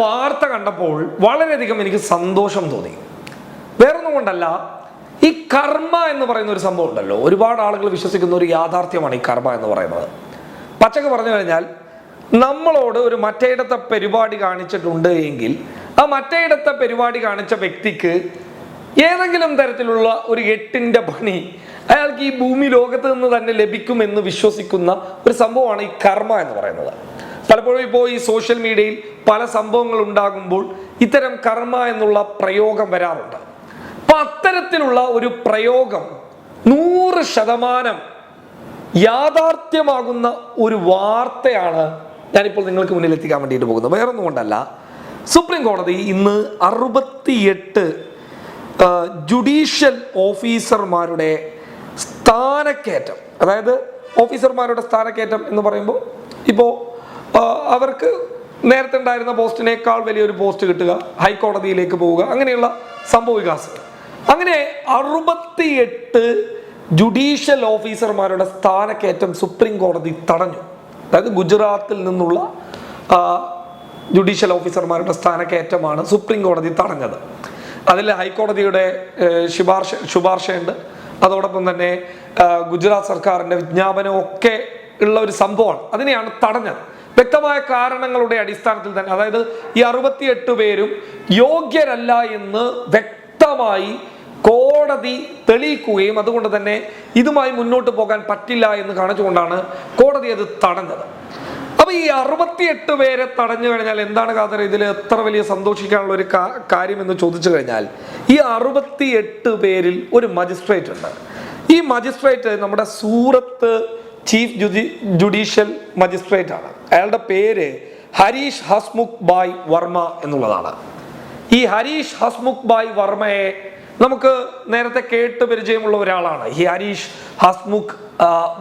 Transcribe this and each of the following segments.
വാർത്ത കണ്ടപ്പോൾ വളരെയധികം എനിക്ക് സന്തോഷം തോന്നി. വേറൊന്നും കൊണ്ടല്ല ഈ കർമ്മ എന്ന് പറയുന്ന ഒരു സംഭവം ഉണ്ടല്ലോ. ഒരുപാട് ആളുകൾ വിശ്വസിക്കുന്ന ഒരു യാഥാർത്ഥ്യമാണ് ഈ കർമ്മ എന്ന് പറയുന്നത്. പച്ചക്ക് പറഞ്ഞു കഴിഞ്ഞാൽ നമ്മളോട് ഒരു മറ്റേയിടത്തെ പരിപാടി കാണിച്ചിട്ടുണ്ട് എങ്കിൽ ആ മറ്റേയിടത്തെ പരിപാടി കാണിച്ച വ്യക്തിക്ക് ഏതെങ്കിലും തരത്തിലുള്ള ഒരു എട്ടിന്റെ പണി അയാൾക്ക് ഈ ഭൂമി ലോകത്ത് നിന്ന് തന്നെ ലഭിക്കുമെന്ന് വിശ്വസിക്കുന്ന ഒരു സംഭവമാണ് ഈ കർമ്മ എന്ന് പറയുന്നത്. പലപ്പോഴും ഇപ്പോൾ ഈ സോഷ്യൽ മീഡിയയിൽ പല സംഭവങ്ങൾ ഉണ്ടാകുമ്പോൾ ഇത്തരം കർമ്മ എന്നുള്ള പ്രയോഗം വരാറുണ്ട്. അപ്പൊ അത്തരത്തിലുള്ള ഒരു പ്രയോഗം നൂറ് ശതമാനം യാഥാർത്ഥ്യമാകുന്ന ഒരു വാർത്തയാണ് ഞാനിപ്പോൾ നിങ്ങൾക്ക് മുന്നിൽ എത്തിക്കാൻ വേണ്ടിയിട്ട് പോകുന്നത്. വേറൊന്നും കൊണ്ടല്ല. സുപ്രീം കോടതി ഇന്ന് അറുപത്തിയെട്ട് ജുഡീഷ്യൽ ഓഫീസർമാരുടെ സ്ഥാനക്കയറ്റം. അതായത് ഓഫീസർമാരുടെ സ്ഥാനക്കയറ്റം എന്ന് പറയുമ്പോൾ ഇപ്പോൾ അവർക്ക് നേരത്തെ ഉണ്ടായിരുന്ന പോസ്റ്റിനേക്കാൾ വലിയൊരു പോസ്റ്റ് കിട്ടുക ഹൈക്കോടതിയിലേക്ക് പോവുക അങ്ങനെയുള്ള സംഭവ വികാസങ്ങൾ അങ്ങനെ അറുപത്തിയെട്ട് ജുഡീഷ്യൽ ഓഫീസർമാരുടെ സ്ഥാനക്കയറ്റം സുപ്രീം കോടതി തടഞ്ഞു. അതായത് ഗുജറാത്തിൽ നിന്നുള്ള ജുഡീഷ്യൽ ഓഫീസർമാരുടെ സ്ഥാനക്കയറ്റമാണ് സുപ്രീം കോടതി തടഞ്ഞത്. അതിൽ ഹൈക്കോടതിയുടെ ശുപാർശ ശുപാർശയുണ്ട്. അതോടൊപ്പം തന്നെ ഗുജറാത്ത് സർക്കാരിന്റെ വിജ്ഞാപനമൊക്കെ ഉള്ള ഒരു സംഭവമാണ്. അതിനെയാണ് തടഞ്ഞത്. വ്യക്തമായ കാരണങ്ങളുടെ അടിസ്ഥാനത്തിൽ തന്നെ അതായത് ഈ അറുപത്തിയെട്ട് പേരും യോഗ്യരല്ല എന്ന് വ്യക്തമായി കോടതി തെളിയിക്കുകയും അതുകൊണ്ട് തന്നെ ഇതുമായി മുന്നോട്ട് പോകാൻ പറ്റില്ല എന്ന് കാണിച്ചുകൊണ്ടാണ് കോടതി അത് തടഞ്ഞത്. അപ്പൊ ഈ അറുപത്തിയെട്ട് പേരെ തടഞ്ഞു കഴിഞ്ഞാൽ എന്താണ് കാതർ ഇതിൽ എത്ര വലിയ സന്തോഷിക്കാനുള്ള ഒരു കാര്യം എന്ന് ചോദിച്ചു കഴിഞ്ഞാൽ ഈ അറുപത്തിയെട്ട് പേരിൽ ഒരു മജിസ്ട്രേറ്റ് ഉണ്ട്. ഈ മജിസ്ട്രേറ്റ് നമ്മുടെ സൂറത്ത് ചീഫ് ജുഡി ജുഡീഷ്യൽ ആണ് അയാളുടെ പേര് ഹരീഷ് ഹസ്മുഖ് ബായ് വർമ്മ എന്നുള്ളതാണ്. ഈ ഹരീഷ് ഹസ്മുഖ് ബായ് വർമ്മയെ നമുക്ക് നേരത്തെ കേട്ട് പരിചയമുള്ള ഒരാളാണ്. ഈ ഹരീഷ് ഹസ്മുഖ്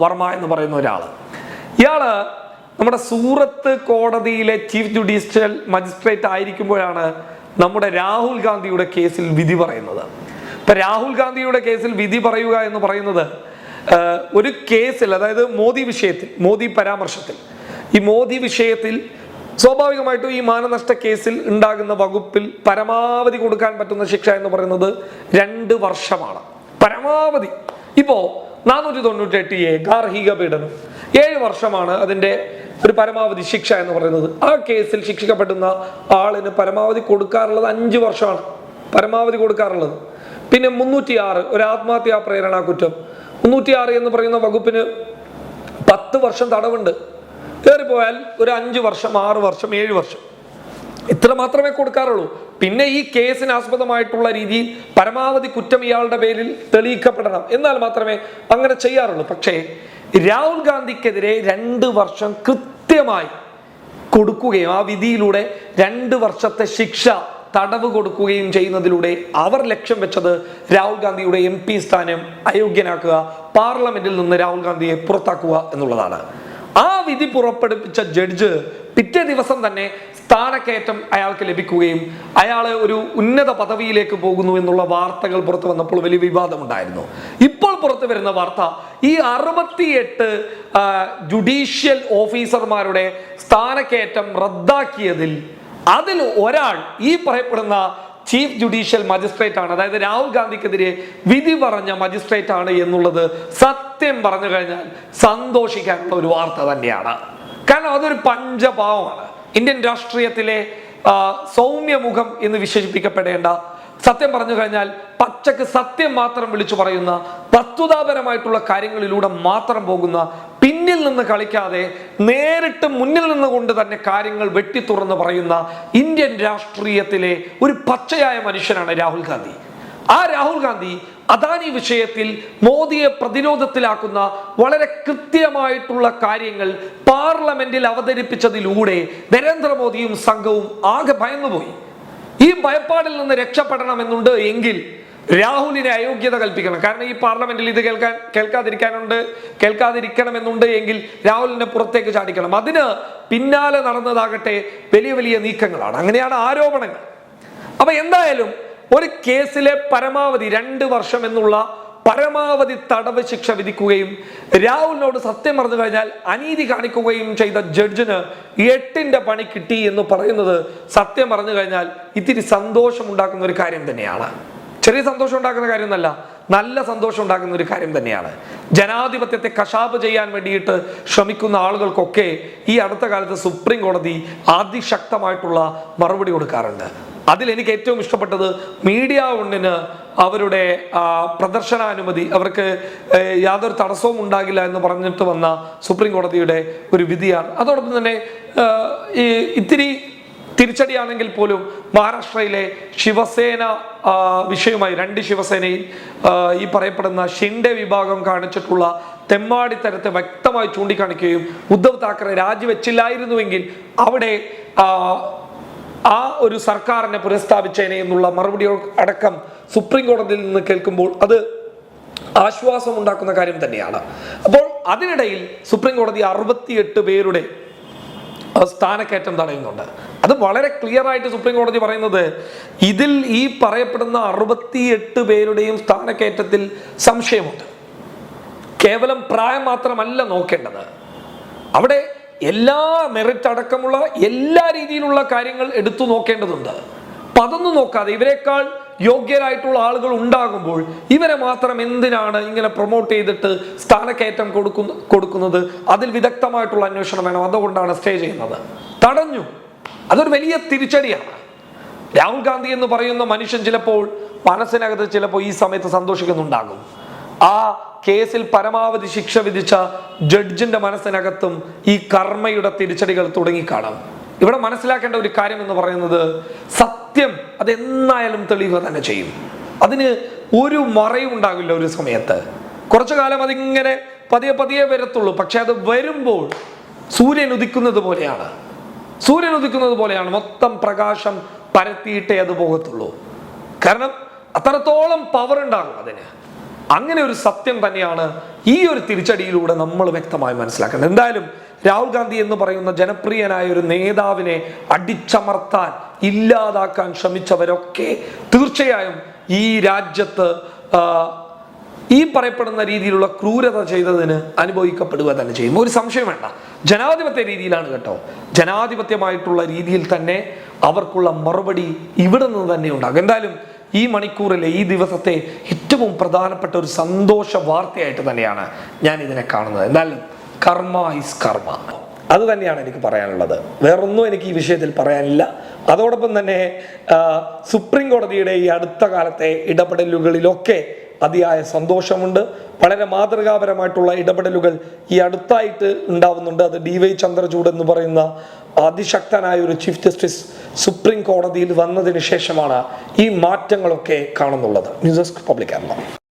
വർമ്മ എന്ന് പറയുന്ന ഒരാൾ ഇയാൾ നമ്മുടെ സൂറത്ത് കോടതിയിലെ ചീഫ് ജുഡീഷ്യൽ മജിസ്ട്രേറ്റ് ആയിരിക്കുമ്പോഴാണ് നമ്മുടെ രാഹുൽ ഗാന്ധിയുടെ കേസിൽ വിധി പറയുന്നത്. ഇപ്പൊ രാഹുൽ ഗാന്ധിയുടെ കേസിൽ വിധി പറയുക എന്ന് പറയുന്നത് ഒരു കേസിൽ അതായത് മോദി വിഷയത്തിൽ മോദി പരാമർശത്തിൽ. ഈ മോദി വിഷയത്തിൽ സ്വാഭാവികമായിട്ടും ഈ മാനനഷ്ട കേസിൽ ഉണ്ടാകുന്ന വകുപ്പിൽ പരമാവധി കൊടുക്കാൻ പറ്റുന്ന ശിക്ഷ എന്ന് പറയുന്നത് രണ്ട് വർഷമാണ്. പരമാവധി. ഇപ്പോ നാനൂറ്റി തൊണ്ണൂറ്റി എട്ട് എ ഗാർഹിക പീഡനം. ഏഴ് വർഷമാണ് അതിന്റെ ഒരു പരമാവധി ശിക്ഷ എന്ന് പറയുന്നത്. ആ കേസിൽ ശിക്ഷിക്കപ്പെടുന്ന ആളിന് പരമാവധി കൊടുക്കാറുള്ളത് അഞ്ച് വർഷമാണ്. പരമാവധി കൊടുക്കാറുള്ളത്. പിന്നെ മുന്നൂറ്റി ആറ് ഒരു ആത്മഹത്യാ പ്രേരണ കുറ്റം. മുന്നൂറ്റി ആറ് എന്ന് പറയുന്ന വകുപ്പിന് പത്ത് വർഷം തടവുണ്ട്. കയറിപ്പോയാൽ ഒരു അഞ്ച് വർഷം ആറ് വർഷം ഏഴ് വർഷം. ഇത്ര മാത്രമേ കൊടുക്കാറുള്ളൂ. പിന്നെ ഈ കേസിന് ആസ്പദമായിട്ടുള്ള രീതിയിൽ പരമാവധി കുറ്റം ഇയാളുടെ പേരിൽ തെളിയിക്കപ്പെടണം. എന്നാൽ മാത്രമേ അങ്ങനെ ചെയ്യാറുള്ളൂ. പക്ഷേ രാഹുൽ ഗാന്ധിക്കെതിരെ രണ്ട് വർഷം കൃത്യമായി കൊടുക്കുകയും ആ വിധിയിലൂടെ രണ്ട് വർഷത്തെ ശിക്ഷ തടവ് കൊടുക്കുകയും ചെയ്യുന്നതിലൂടെ അവർ ലക്ഷ്യം വെച്ചത് രാഹുൽ ഗാന്ധിയുടെ എം പി സ്ഥാനം അയോഗ്യനാക്കുക പാർലമെന്റിൽ നിന്ന് രാഹുൽ ഗാന്ധിയെ പുറത്താക്കുക എന്നുള്ളതാണ്. ആ വിധി പുറപ്പെടുപ്പിച്ച ജഡ്ജ് പിറ്റേ ദിവസം തന്നെ സ്ഥാനക്കയറ്റം അയാൾക്ക് ലഭിക്കുകയും അയാൾ ഒരു ഉന്നത പദവിയിലേക്ക് പോകുന്നു എന്നുള്ള വാർത്തകൾ പുറത്തു വന്നപ്പോൾ വലിയ വിവാദമുണ്ടായിരുന്നു. ഇപ്പോൾ പുറത്തു വരുന്ന വാർത്ത ഈ അറുപത്തിയെട്ട് ജുഡീഷ്യൽ ഓഫീസർമാരുടെ സ്ഥാനക്കയറ്റം റദ്ദാക്കിയതിൽ അതിൽ ഒരാൾ ഈ പറയപ്പെടുന്ന ചീഫ് ജുഡീഷ്യൽ മജിസ്ട്രേറ്റ് ആണ്. അതായത് രാഹുൽ ഗാന്ധിക്കെതിരെ വിധി പറഞ്ഞ മജിസ്ട്രേറ്റ് ആണ് എന്നുള്ളത് സത്യം പറഞ്ഞു കഴിഞ്ഞാൽ സന്തോഷിക്കാനുള്ള ഒരു വാർത്ത തന്നെയാണ്. കാരണം അതൊരു പഞ്ചഭാവമാണ് ഇന്ത്യൻ രാഷ്ട്രീയത്തിലെ സൗമ്യമുഖം എന്ന് വിശേഷിപ്പിക്കപ്പെടേണ്ട സത്യം പറഞ്ഞു കഴിഞ്ഞാൽ പച്ചക്ക് സത്യം മാത്രം വിളിച്ചു പറയുന്ന വസ്തുതാപരമായിട്ടുള്ള കാര്യങ്ങളിലൂടെ മാത്രം പോകുന്ന പിന്നിൽ നിന്ന് കളിക്കാതെ നേരിട്ട് മുന്നിൽ നിന്നുകൊണ്ട് തന്നെ കാര്യങ്ങൾ വെട്ടി തുറന്ന് പറയുന്ന ഇന്ത്യൻ രാഷ്ട്രീയത്തിലെ ഒരു പച്ചയായ മനുഷ്യനാണ് രാഹുൽ ഗാന്ധി. ആ രാഹുൽ ഗാന്ധി അദാനി വിഷയത്തിൽ മോദിയെ പ്രതിരോധത്തിലാക്കുന്ന വളരെ കൃത്യമായിട്ടുള്ള കാര്യങ്ങൾ പാർലമെന്റിൽ അവതരിപ്പിച്ചതിലൂടെ നരേന്ദ്രമോദിയും സംഘവും ആകെ ഭയന്നുപോയി. ഈ ഭയപ്പാടിൽ നിന്ന് രക്ഷപ്പെടണമെന്നുണ്ട് എങ്കിൽ രാഹുലിനെ അയോഗ്യത കൽപ്പിക്കണം. കാരണം ഈ പാർലമെന്റിൽ ഇത് കേൾക്കാൻ കേൾക്കാതിരിക്കാനുണ്ട് കേൾക്കാതിരിക്കണമെന്നുണ്ട് എങ്കിൽ രാഹുലിനെ പുറത്തേക്ക് ചാടിക്കണം. അതിന് പിന്നാലെ നടന്നതാകട്ടെ വലിയ വലിയ നീക്കങ്ങളാണ്. അങ്ങനെയാണ് ആരോപണങ്ങൾ. അപ്പൊ എന്തായാലും ഒരു കേസിലെ പരമാവധി രണ്ട് വർഷം എന്നുള്ള പരമാവധി തടവ് ശിക്ഷ വിധിക്കുകയും രാഹുലിനോട് സത്യം പറഞ്ഞു കഴിഞ്ഞാൽ അനീതി കാണിക്കുകയും ചെയ്ത ജഡ്ജിന് എട്ടിന്റെ പണി കിട്ടി എന്ന് പറയുന്നത് സത്യം പറഞ്ഞു കഴിഞ്ഞാൽ ഇത്തിരി സന്തോഷമുണ്ടാക്കുന്ന ഒരു കാര്യം തന്നെയാണ്. ചെറിയ സന്തോഷം ഉണ്ടാക്കുന്ന കാര്യമൊന്നല്ല നല്ല സന്തോഷം ഉണ്ടാക്കുന്ന ഒരു കാര്യം തന്നെയാണ്. ജനാധിപത്യത്തെ കശാപ്പ് ചെയ്യാൻ വേണ്ടിയിട്ട് ശ്രമിക്കുന്ന ആളുകൾക്കൊക്കെ ഈ അടുത്ത കാലത്ത് സുപ്രീം കോടതി അതിശക്തമായിട്ടുള്ള മറുപടി കൊടുക്കാറുണ്ട്. അതിൽ എനിക്ക് ഏറ്റവും ഇഷ്ടപ്പെട്ടത് മീഡിയ ഒന്നിന് അവരുടെ പ്രദർശനാനുമതി അവർക്ക് യാതൊരു തടസ്സവും ഉണ്ടാകില്ല എന്ന് പറഞ്ഞിട്ട് വന്ന സുപ്രീം കോടതിയുടെ ഒരു വിധിയാണ്. അതോടൊപ്പം തന്നെ ഈ ഇത്തിരി തിരിച്ചടിയാണെങ്കിൽ പോലും മഹാരാഷ്ട്രയിലെ ശിവസേന വിഷയവുമായി രണ്ട് ശിവസേനയിൽ ഈ പറയപ്പെടുന്ന ഷിൻഡെ വിഭാഗം കാണിച്ചിട്ടുള്ള തെമ്മാടിത്തരത്തെ വ്യക്തമായി ചൂണ്ടിക്കാണിക്കുകയും ഉദ്ധവ് താക്കറെ രാജിവെച്ചില്ലായിരുന്നുവെങ്കിൽ അവിടെ ആ ഒരു സർക്കാരിനെ പുനഃസ്ഥാപിച്ചേനെ എന്നുള്ള മറുപടി അടക്കം സുപ്രീം കോടതിയിൽ നിന്ന് കേൾക്കുമ്പോൾ അത് ആശ്വാസം ഉണ്ടാക്കുന്ന കാര്യം തന്നെയാണ്. അപ്പോൾ അതിനിടയിൽ സുപ്രീം കോടതി അറുപത്തിയെട്ട് പേരുടെ സ്ഥാനക്കയറ്റം തടയുന്നുണ്ട്. അത് വളരെ ക്ലിയർ ആയിട്ട് സുപ്രീം കോടതി പറയുന്നത് ഇതിൽ ഈ പറയപ്പെടുന്ന അറുപത്തിയെട്ട് പേരുടെയും സ്ഥാനക്കയറ്റത്തിൽ സംശയമുണ്ട്. കേവലം പ്രായം മാത്രമല്ല നോക്കേണ്ടത്. അവിടെ എല്ലാ മെറിറ്റ് അടക്കമുള്ള എല്ലാ രീതിയിലുള്ള കാര്യങ്ങൾ എടുത്തു നോക്കേണ്ടതുണ്ട്. അപ്പൊ നോക്കാതെ ഇവരെക്കാൾ യോഗ്യരായിട്ടുള്ള ആളുകൾ ഉണ്ടാകുമ്പോൾ ഇവരെ മാത്രം എന്തിനാണ് ഇങ്ങനെ പ്രൊമോട്ട് ചെയ്തിട്ട് സ്ഥാനക്കയറ്റം കൊടുക്കുന്ന കൊടുക്കുന്നത്? അതിൽ വിദഗ്ധമായിട്ടുള്ള അന്വേഷണം വേണം. അതുകൊണ്ടാണ് സ്റ്റേ ചെയ്യുന്നത്. തടഞ്ഞു. അതൊരു വലിയ തിരിച്ചടിയാണ്. രാഹുൽ ഗാന്ധി എന്ന് പറയുന്ന മനുഷ്യൻ ചിലപ്പോൾ മനസ്സിനകത്ത് ചിലപ്പോൾ ഈ സമയത്ത് സന്തോഷിക്കുന്നുണ്ടാകും. ആ കേസിൽ പരമാവധി ശിക്ഷ വിധിച്ച ജഡ്ജിന്റെ മനസ്സിനകത്തും ഈ കർമ്മയുടെ തിരിച്ചടികൾ തുടങ്ങിക്കാണാം. ഇവിടെ മനസ്സിലാക്കേണ്ട ഒരു കാര്യം എന്ന് പറയുന്നത് സത്യം അതെന്നായാലും തെളിയുക തന്നെ ചെയ്യും. അതിന് ഒരു മറയും ഉണ്ടാകില്ല ഒരു സമയത്ത്. കുറച്ചു കാലം അതിങ്ങനെ പതിയെ പതിയെ വരത്തുള്ളൂ. പക്ഷെ അത് വരുമ്പോൾ സൂര്യൻ ഉദിക്കുന്നത് പോലെയാണ്. സൂര്യൻ ഉദിക്കുന്നത് പോലെയാണ് മൊത്തം പ്രകാശം പരത്തിയിട്ടേ അത് പോകത്തുള്ളൂ. കാരണം അത്രത്തോളം പവർ ഉണ്ടാകും അതിന്. അങ്ങനെ ഒരു സത്യം തന്നെയാണ് ഈ ഒരു തിരിച്ചടിയിലൂടെ നമ്മൾ വ്യക്തമായി മനസ്സിലാക്കുന്നത് എന്തായാലും രാഹുൽ ഗാന്ധി എന്ന് പറയുന്ന ജനപ്രിയനായ ഒരു നേതാവിനെ അടിച്ചമർത്താൻ ഇല്ലാതാക്കാൻ ശ്രമിച്ചവരൊക്കെ തീർച്ചയായും ഈ രാജ്യത്ത് ഈ പറയപ്പെടുന്ന രീതിയിലുള്ള ക്രൂരത ചെയ്തതിന് അനുഭവിക്കപ്പെടുക തന്നെ ചെയ്യും. ഒരു സംശയം വേണ്ട. ജനാധിപത്യ രീതിയിലാണ് കേട്ടോ. ജനാധിപത്യമായിട്ടുള്ള രീതിയിൽ തന്നെ അവർക്കുള്ള മറുപടി ഇവിടെ നിന്ന് തന്നെ ഉണ്ടാകും. എന്തായാലും ഈ മണിക്കൂറിലെ ഈ ദിവസത്തെ ഏറ്റവും പ്രധാനപ്പെട്ട ഒരു സന്തോഷ വാർത്തയായിട്ട് തന്നെയാണ് ഞാൻ ഇതിനെ കാണുന്നത്. എന്നാലും കർമ്മ ഇസ് കർമ്മ. അത് തന്നെയാണ് എനിക്ക് പറയാനുള്ളത്. വേറൊന്നും എനിക്ക് ഈ വിഷയത്തിൽ പറയാനില്ല. അതോടൊപ്പം തന്നെ സുപ്രീം കോടതിയുടെ ഈ അടുത്ത കാലത്തെ ഇടപെടലുകളിലൊക്കെ അതിയായ സന്തോഷമുണ്ട്. വളരെ മാതൃകാപരമായിട്ടുള്ള ഇടപെടലുകൾ ഈ അടുത്തായിട്ട് ഉണ്ടാവുന്നുണ്ട്. അത് ഡി വൈ ചന്ദ്രചൂഡ് എന്ന് പറയുന്ന അതിശക്തനായ ഒരു ചീഫ് ജസ്റ്റിസ് സുപ്രീം കോടതിയിൽ വന്നതിന് ശേഷമാണ് ഈ മാറ്റങ്ങളൊക്കെ കാണുന്നുള്ളത്. News desk public Kerala.